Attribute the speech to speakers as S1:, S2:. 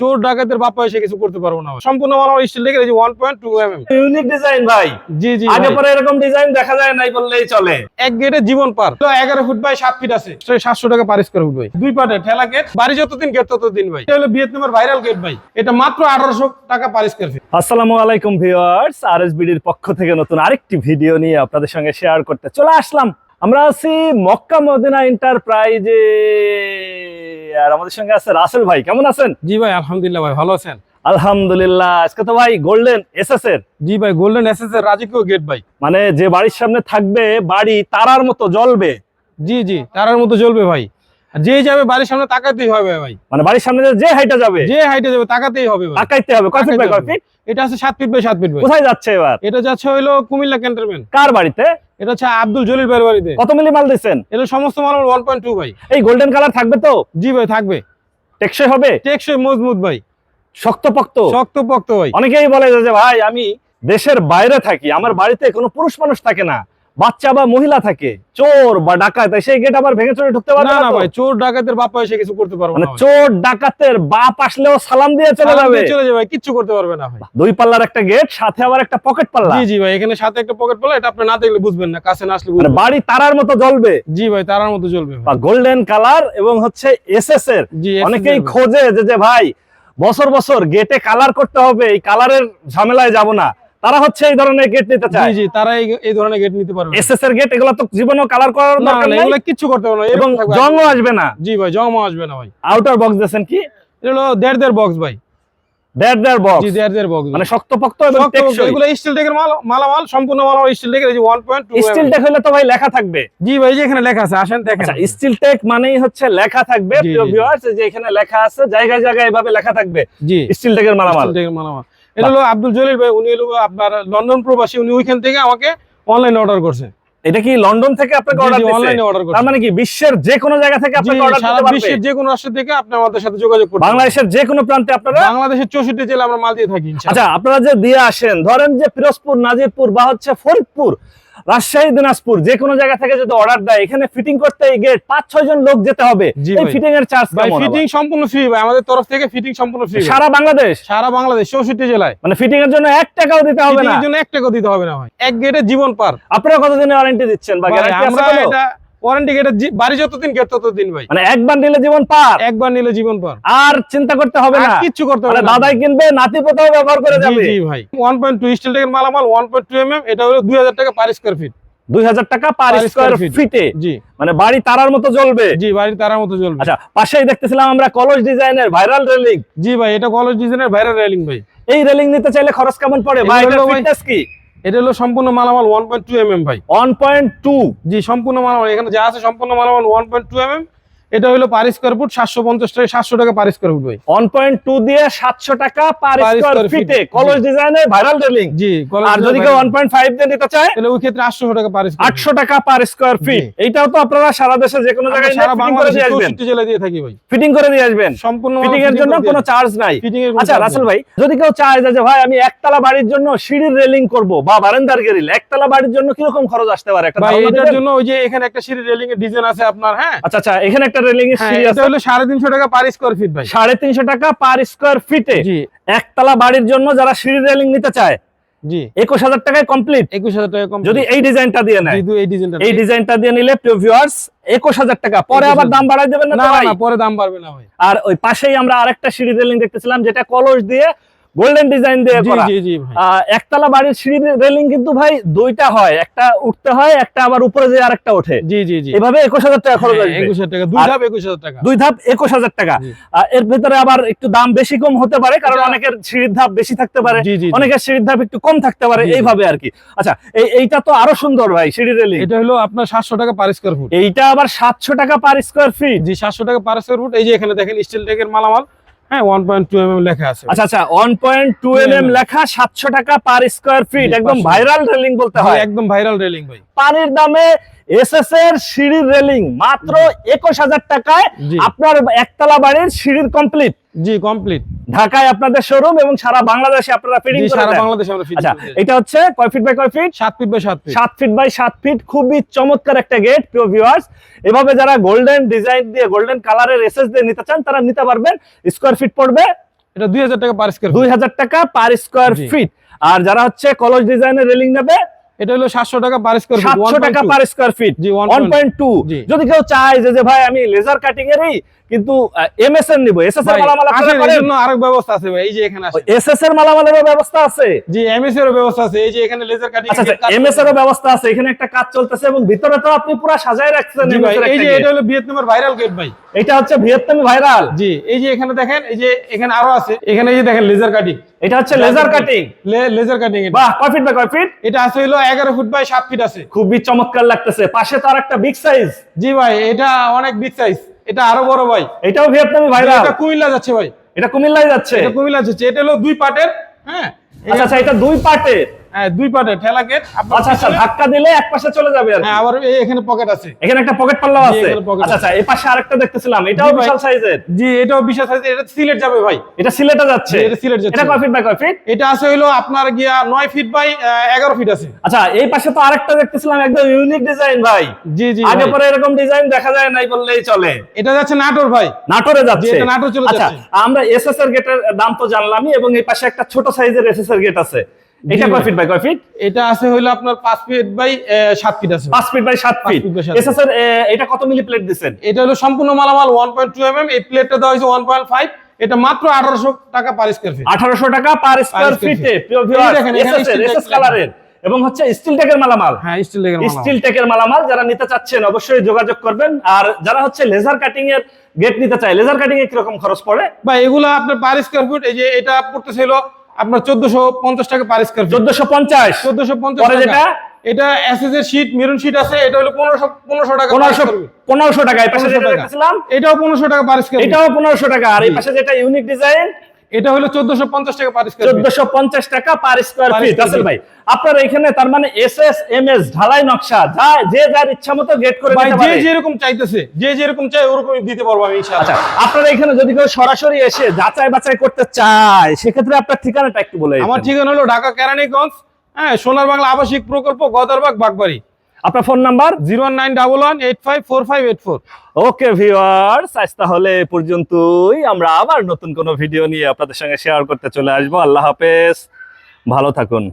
S1: চোর ডাকাতের বাপ্পা এসে কিছু করতে পারব না। সম্পূর্ণ স্টিল লেগে one point two M M
S2: unique design ভাই।
S1: জি জি
S2: আগে পরে এরকম ডিজাইন দেখা যায় নাই বললেই চলে।
S1: এক গেটে জীবন পার। তো এগারো ফুট বাই সাত ফিট আছে। সাতশো টাকা পার স্কোয়ার ফুট ভাই। দুই পাটে ঠেলা গেট বাড়ি যতদিন গেট ততদিন ভাই। এটা হলো ভিয়েতনামের ভাইরাল গেট ভাই। এটা মাত্র আঠারোশো টাকা পার স্কোয়ার ফিট
S2: আসসালামু আলাইকুম ভিউয়ার্স আরএসবিডির পক্ষ থেকে নতুন আরেকটি ভিডিও নিয়ে আপনাদের সঙ্গে শেয়ার করতে চলে আসলাম। আমরা আছি মক্কা মদিনা এন্টারপ্রাইজে। আর আমাদের সঙ্গে আছে রাসেল ভাই কেমন আছেন?
S1: জি ভাই আলহামদুলিল্লাহ ভাই ভালো আছেন?
S2: আলহামদুলিল্লাহ আজকে তো ভাই গোল্ডেন এসএস এর।
S1: জি ভাই গোল্ডেন এস এস এর রাজকীয় গেট ভাই।
S2: মানে যে বাড়ির সামনে থাকবে বাড়ি তারার মতো জ্বলবে।
S1: জি জি তারার মতো জ্বলবে ভাই। যেই যাবে বাড়ির সামনে তাকাতেই হবে ভাই।
S2: মানে বাড়ির সামনে যে হাইটা যাবে
S1: যে হাইটে যাবে তাকাতেই হবে
S2: তাকাইতে হবে। কয় ফিট বাই কয় ফিট
S1: এটা আছে সাত ফিট বাই সাত ফিট ভাই।
S2: কোথায় যাচ্ছে এবার?
S1: এটা যাচ্ছে হইল কুমিল্লা ক্যান্টনমেন্ট
S2: কার বাড়িতে?
S1: এটা হচ্ছে আব্দুল জলিল ভাইয়ের বাড়িতে।
S2: কত মিলি মাল দিচ্ছেন?
S1: এটা সমস্ত মাল ওয়ান পয়েন্ট টু ভাই।
S2: এই গোল্ডেন কালার থাকবে তো?
S1: জি ভাই থাকবে।
S2: টেকসই হবে?
S1: টেকসই মজবুত ভাই।
S2: শক্তপোক্ত?
S1: শক্ত পক্ত ভাই।
S2: অনেকেই বলে যে, যে ভাই আমি দেশের বাইরে থাকি আমার বাড়িতে কোনো পুরুষ মানুষ থাকে না। বাচ্চা বা মহিলা থাকে চোর বা ডাকাত সেই গেট আবার ভেঙে চুরে ঢুকতে পারবে
S1: না? ভাই চোর ডাকাতের বাপ্পা এসে কিছু করতে পারব
S2: মানে
S1: না
S2: চোর ডাকাতের বাপ আসলেও সালাম দিয়ে চলে যাবে।
S1: চলে যাবে কিচ্ছু করতে পারবে না ভাই।
S2: দুই পাল্লার একটা গেট সাথে আবার একটা পকেট পাল্লা।
S1: জি জি ভাই এখানে সাথে একটা পকেট পড়লে এটা আপনি না দেখলে বুঝবেন না কাছে না আসলে
S2: মানে
S1: বুঝবেন
S2: বাড়ি তারার মতো জ্বলবে।
S1: জি ভাই তারার মতো চলবে
S2: বা গোল্ডেন কালার এবং হচ্ছে এসএস এর। অনেকেই খোঁজে যে যে ভাই বছর বছর গেটে কালার করতে হবে এই কালারের ঝামেলায় যাব না। তারা হচ্ছে এই ধরনের গেট নিতে চায়।
S1: জি তারা এই- এই ধরনের গেট নিতে পারবে
S2: এসএস এর গেট এগুলো তো জীবনেও কালার করার দরকার নেই।
S1: এগুলো কিচ্ছু করতে পারবে না
S2: এবং। জংও আসবে না।
S1: জি ভাই জমা আসবে না ভাই।
S2: আউটার বক্স দিয়েছেন কি?
S1: এটা হলো দেড় দেড় বক্স ভাই।
S2: দেড় দেড় বক্স
S1: জি দেড় দেড় বক্স
S2: মানে শক্তপোক্ত এবং টেকসই।
S1: এগুলো স্টিল টেকের মাল মালামাল সম্পূর্ণ মাল স্টিল টেকের ওয়ান পয়েন্ট টু
S2: স্টিল টেক হলে তো ভাই লেখা থাকবে।
S1: জি ভাই এই যে এখানে লেখা আছে আসেন দেখেন।
S2: আচ্ছা স্টিল টেক মানেই হচ্ছে লেখা থাকবে প্রিয়। ভিউয়ার্স যে এখানে লেখা আছে জায়গায় জায়গায় এভাবে লেখা থাকবে।
S1: জি।
S2: স্টিল টেকের মালামাল।
S1: স্টিল টেকের মালামাল। এটা হলো আব্দুল জলিল ভাই উনি হলো আপনার লন্ডন প্রবাসী উনি ওইখান থেকে আমাকে অনলাইনে অর্ডার করছে।
S2: এটা কি লন্ডন থেকে আপনাকে অর্ডার দিয়েছে
S1: অনলাইনে অর্ডার করছে।
S2: তার মানে কি বিশ্বের যে কোনো জায়গা থেকে আপনাকে অর্ডার দিতে পারবে?
S1: বিশ্বের যে কোনো রাষ্ট্র থেকে আপনি আমাদের সাথে যোগাযোগ করতে
S2: বাংলাদেশের যে কোনো প্রান্তে আপনারা
S1: বাংলাদেশের চৌষট্টি জেলা আমরা মাল দিয়ে থাকি
S2: আচ্ছা আপনারা যে দিয়ে আসেন ধরেন যে পিরোজপুর নাজিরপুর বা হচ্ছে ফরিদপুর রাজশাহী দিনাজপুর যে কোনো জায়গা থেকে যদি অর্ডার দেয় এখানে ফিটিং করতে এই গেট পাঁচ ছয় জন লোক যেতে হবে। এই ফিটিং এর চার্জ
S1: ভাই ফিটিং সম্পূর্ণ ফ্রি ভাই আমাদের তরফ থেকে ফিটিং সম্পূর্ণ ফ্রি
S2: সারা বাংলাদেশ?
S1: সারা বাংলাদেশ চৌষট্টি জেলায়।
S2: মানে ফিটিং এর জন্য এক টাকাও দিতে হবে না?
S1: ফিটিং এর জন্য এক টাকাও দিতে হবে না ভাই। এক গেটে জীবন পার।
S2: আপনারা কতদিনের ওয়ারেন্টি দিচ্ছেন বা গ্যারান্টি আছে
S1: আমরা এটা ওয়ারেন্টি বাড়ি যতদিন গেট ততদিন ভাই।
S2: মানে একবার নিলে জীবন পার?
S1: একবার নিলে জীবন পার।
S2: আর চিন্তা করতে হবে না।
S1: কিচ্ছু করতে
S2: মানে
S1: হবে না।
S2: দাদাই কিনবে নাতি পোতাও ব্যবহার করে যাবে।
S1: জি ভাই। ওয়ান পয়েন্ট টু স্টিল টেকের মালামাল ওয়ান পয়েন্ট টু এম এটা হলো দুই হাজার টাকা পার স্কোয়ার ফিট
S2: দুই হাজার টাকা পার স্কোয়ার। ফিটে
S1: জি।
S2: মানে বাড়ি তারার মতো জ্বলবে।
S1: জি বাড়ি তারার মতো চলবে
S2: আচ্ছা পাশেই দেখতেছিলাম আমরা কলস ডিজাইনের ভাইরাল রেলিং
S1: জি ভাই এটা কলেজ ডিজাইনের ভাইরাল রেলিং ভাই।
S2: এই রেলিং নিতে চাইলে খরচ কেমন পড়ে? ভাই
S1: ভাই-
S2: ফিটনেস কি?
S1: এটা হলো সম্পূর্ণ মালামাল one point two M M ভাই।
S2: 1.2
S1: জি সম্পূর্ণ মালামাল এখানে যা আছে সম্পূর্ণ মালামাল one point two M M এটা হলো পার স্কোয়ার ফুট সাতশো পঞ্চাশ টাকা সাতশো টাকা পার স্কোয়ার ফুট ভাই।
S2: 1.2 দিয়ে 700 টাকা পার স্কয়ার ফিটে কলস ডিজাইনের ভাইরাল রেলিং
S1: জি।
S2: আর যদি কেউ 1.5 দিয়ে নিতে চায়
S1: তাহলে ওই ক্ষেত্রে আটশো টাকা পার
S2: 800 টাকা পার স্কয়ার ফিট তো আপনারা সারা দেশে যে কোনো জায়গায়
S1: সারা বাংলাদেশে চৌষট্টি জেলা দিয়ে থাকি ভাই।
S2: ফিটিং করে দিয়ে আসবেন।
S1: সম্পূর্ণ
S2: ফিটিং এর জন্য কোনো চার্জ নাই। আচ্ছা রাসেল ভাই যদি কেউ চায় যে ভাই আমি একতলা বাড়ির জন্য সিঁড়ির রেলিং করব বা বারান্দার গ্রিল একতলা বাড়ির জন্য কীরকম খরচ আসতে পারে? একটা
S1: ভাই এটার জন্য ওই যে এখানে একটা সিঁড়ি রেলিং এর ডিজাইন আছে আপনার হ্যাঁ?
S2: আচ্ছা আচ্ছা এখানে একটা রেলিং এর সিঁড়ি আছে
S1: হলো সাড়ে তিনশো টাকা পার স্কোয়ার ফিট ভাই।
S2: সাড়ে তিনশো টাকা পার স্কোয়ার ফিটে
S1: জি।
S2: একতলা বাড়ির জন্য যারা সিঁড়ির রেলিং নিতে চায়
S1: জি।
S2: একুশ হাজার টাকায় কমপ্লিট
S1: একুশ হাজার টাকা কম
S2: যদি এই ডিজাইনটা দিয়ে নেয়
S1: এই ডিজাইনটা
S2: এই ডিজাইনটা দিয়ে নিলে ভিউয়ার্স একুশ হাজার টাকা। পরে আবার দাম বাড়াই দেবেন না
S1: না, পরে দাম বাড়বে না ভাই।
S2: আর ওই পাশেই আমরা আরেকটা সিঁড়ি রেলিং দেখতেছিলাম যেটা কলস দিয়ে গোল্ডেন ডিজাইন দিয়ে করা।
S1: জি জি
S2: একতলা বাড়ির সিঁড়ি রেলিং কিন্তু ভাই দুইটা হয়। একটা উঠতে হয় একটা আবার উপরে যে আরেকটা ওঠে।
S1: জি জি জি।
S2: এভাবে একুশ হাজার টাকা খরচ
S1: হ্যাঁ,
S2: আসবে।
S1: একুশ হাজার টাকা দুই ধাপ একুশ হাজার টাকা।
S2: দুই ধাপ একুশ হাজার টাকা।
S1: জি।
S2: এর ভেতরে আবার একটু দাম বেশি কম হতে পারে কারণ অনেকের সিঁড়ির ধাপ বেশি থাকতে পারে। অনেকের সিঁড়ির ধাপ একটু কম থাকতে পারে। এইভাবে আর কি। আচ্ছা এই এইটা তো আরও সুন্দর ভাই সিঁড়ি রেলিং
S1: এটা হলো আপনার সাতশো টাকা পার স্কোয়ার ফুট
S2: এইটা আবার সাতশো টাকা পার স্কোয়ার ফিট
S1: জি সাতশো টাকা পার স্কোয়ার ফুট এই যে এখানে দেখেন স্টিল টেকের মালামাল। হ্যাঁ ওয়ান পয়েন্ট টু এম লেখা আছে।
S2: আচ্ছা আচ্ছা one point two M M
S1: mm
S2: লেখা সাতশো টাকা পার স্কোয়ার ফিট একদম ভাইরাল রেলিং বলতে হয়।
S1: একদম ভাইরাল রেলিং ভাই।
S2: পানির দামে এসএস এর সিঁড়ির রেলিং মাত্র একুশ হাজার টাকায় আপনার একতলা বাড়ির সিঁড়ির কমপ্লিট
S1: জি কমপ্লিট
S2: ঢাকায় আপনাদের শোরুম এবং সারা বাংলাদেশে আপনারা ফিটিং করে
S1: সারা বাংলাদেশে আমরা ফিটিং
S2: আচ্ছা এটা হচ্ছে কয় ফিট বাই কয় ফিট
S1: সাত ফিট বাই সাত ফিট
S2: সাত ফিট বাই সাত ফিট খুবই চমৎকার একটা গেট প্রিয় ভিউয়ার্স এভাবে যারা গোল্ডেন ডিজাইন দিয়ে গোল্ডেন কালারের এসএস দিয়ে নিতে চান তারা নিতে পারবেন। স্কোয়ার ফিট পড়বে।
S1: এটা দুই হাজার টাকা পার স্কোয়ার
S2: দুই হাজার টাকা পার স্কোয়ার ফিট আর যারা হচ্ছে কলস ডিজাইনের রেলিং নেবে
S1: এটা হলো সাতশো টাকা পার স্কোয়ার
S2: সাতশো টাকা পার স্কোয়ার ফিট
S1: জি, 1.2
S2: পয়েন্ট টু
S1: জি।
S2: যদি কেউ চায় যে যে ভাই আমি লেজার কাটিং এরই কিন্তু এম এস এর নিবো। এস এস এর মালামাল আপনারা করেন?
S1: জন্য আরেক ব্যবস্থা আছে ভাই এই যে এখানে আছে
S2: এস এস এর মালামালেরও ব্যবস্থা আছে?
S1: জি এমএস এর ব্যবস্থা আছে এই যে এখানে লেজার কাটিং
S2: আচ্ছা আচ্ছা এম এস এরও ব্যবস্থা আছে এখানে একটা কাজ চলতেছে এবং ভিতরে তো আপনি পুরো সাজায় রাখছেন
S1: এই যে এটা হলো ভিয়েতনামের ভাইরাল গেট ভাই।
S2: এটা হচ্ছে ভিয়েতনামি ভাইরাল
S1: জি এই যে এখানে দেখেন এই যে এখানে আরও আছে এখানে এই যে দেখেন লেজার কাটিং
S2: এটা হচ্ছে লেজার কাটিং
S1: লেজার কাটিং
S2: বাহ কয় ফিট বাই কয় ফিট
S1: এটা আছে হলো এগারো ফুট বাই সাত ফিট আছে।
S2: খুবই চমৎকার লাগতেছে। পাশে তার একটা বিগ সাইজ
S1: জি ভাই এটা অনেক বিগ সাইজ এটা আরও বড় ভাই।
S2: এটাও ভিয়েতনামি ভাইরা
S1: এটা কুমিল্লা যাচ্ছে ভাই।
S2: এটা কুমিল্লায় যাচ্ছে।
S1: এটা কুমিল্লা যাচ্ছে। এটা হলো দুই পার্টের হ্যাঁ।
S2: আচ্ছা আচ্ছা এটা দুই পার্টের
S1: হ্যাঁ দুই পার্টের ঠেলা গেট
S2: আচ্ছা আচ্ছা ধাক্কা দিলে এক পাশে চলে যাবে আর
S1: হ্যাঁ আবার এই এখানে পকেট আছে।
S2: এখানে একটা পকেট পাল্লাও আছে। আচ্ছা আচ্ছা এই পাশে আরেকটা দেখতেছিলাম এটাও বিশাল সাইজের
S1: জি এটাও বিশেষ সাইজ এটা সিলেট যাবে ভাই।
S2: এটা সিলেটে যাচ্ছে।
S1: এটা সিলেট যাচ্ছে।
S2: এটা কয় ফিট বাই কয় ফিট
S1: এটা আছে হলো আপনার গিয়া নয় ফিট বাই এগারো ফিট আছে।
S2: আচ্ছা এই পাশে তো আরেকটা দেখতেছিলাম একদম ইউনিক ডিজাইন ভাই।
S1: জি জি
S2: আগে পরে এরকম ডিজাইন দেখা যায় নাই বললেই চলে।
S1: এটা যাচ্ছে নাটোর ভাই।
S2: নাটোরে যাচ্ছে।
S1: এটা নাটোর চলে
S2: আচ্ছা
S1: যাচ্ছে।
S2: আমরা এসএস এর গেটের দাম তো জানলামই এবং এই পাশে একটা ছোট সাইজের এসএস এর গেট আছে। এটা কয় ফিট বাই কয় ফিট
S1: এটা আছে হইল আপনার ফিট বাই ফিট আছে
S2: ফিট বাই ফিট এটা কত মিলি প্লেট
S1: এটা হলো সম্পূর্ণ মালামাল এম এই প্লেটটা দেওয়া হয়েছে ওয়ান পয়েন্ট ফাইভ এটা মাত্র আঠারোশো টাকা পার স্কোয়ার ফিট
S2: আঠারোশো টাকা পার স্কোয়ার ফিটে
S1: দেখেন,
S2: এসএস কালারের এবং হচ্ছে স্টিল টেকের মালামাল।
S1: হ্যাঁ স্টিল লেগে
S2: স্টিল টেকের মালামাল যারা নিতে চাচ্ছেন অবশ্যই যোগাযোগ করবেন। আর যারা হচ্ছে লেজার কাটিং এর গেট নিতে চায় লেজার কাটিং এ কীরকম খরচ পড়ে?
S1: বা এগুলো আপনার পার স্কোয়ার ফুট এই যে এটা পড়তেছিল আপনার চোদ্দশো পঞ্চাশ টাকা পার স্কোয়ার
S2: চোদ্দশো পঞ্চাশ
S1: চোদ্দশো পঞ্চাশ
S2: পরে
S1: টাকা
S2: যেটা?
S1: এটা এসএস এর শীট মেরুন শীট আছে এটা হলো পনেরোশো পনেরোশো টাকা
S2: পনেরোশো। পনেরোশো টাকা এই পাশে যেটা
S1: টাকা। এটাও পনেরোশো টাকা পার স্কোয়ার
S2: এটাও পনেরোশো টাকা আর এই পাশে যেটা ইউনিক ডিজাইন
S1: এটা হলো চোদ্দশো পঞ্চাশ টাকা পার স্কোয়ার ফিট
S2: চোদ্দশো পঞ্চাশ টাকা পার স্কোয়ার ফিট
S1: feet।
S2: ভাই। আপনার এখানে তার মানে এস এস এম এস ঢালাই নকশা যা যে যার ইচ্ছা মতো গেট করে
S1: ভাই
S2: দিতে
S1: যে যেরকম চাইতেছে যে যেরকম চাই ওরকমই দিতে পারব আমি
S2: আচ্ছা আপনারা এখানে যদি কেউ সরাসরি এসে যাচাই বাছাই করতে চায় সেক্ষেত্রে আপনার ঠিকানাটা একটু বলে
S1: আমার ঠিকানা হলো ঢাকা কেরানীগঞ্জ হ্যাঁ সোনার বাংলা আবাসিক প্রকল্প গদরবাগ বাগবাড়ি।
S2: আপনার phone number?
S1: Zero nine double one eight five four five eight four.
S2: Okay viewers আজ তাহলে এ পর্যন্তই। আমরা আবার নতুন কোনো ভিডিও নিয়ে আপনাদের সঙ্গে শেয়ার করতে চলে আসব। আল্লাহ হাফেজ। ভালো থাকুন।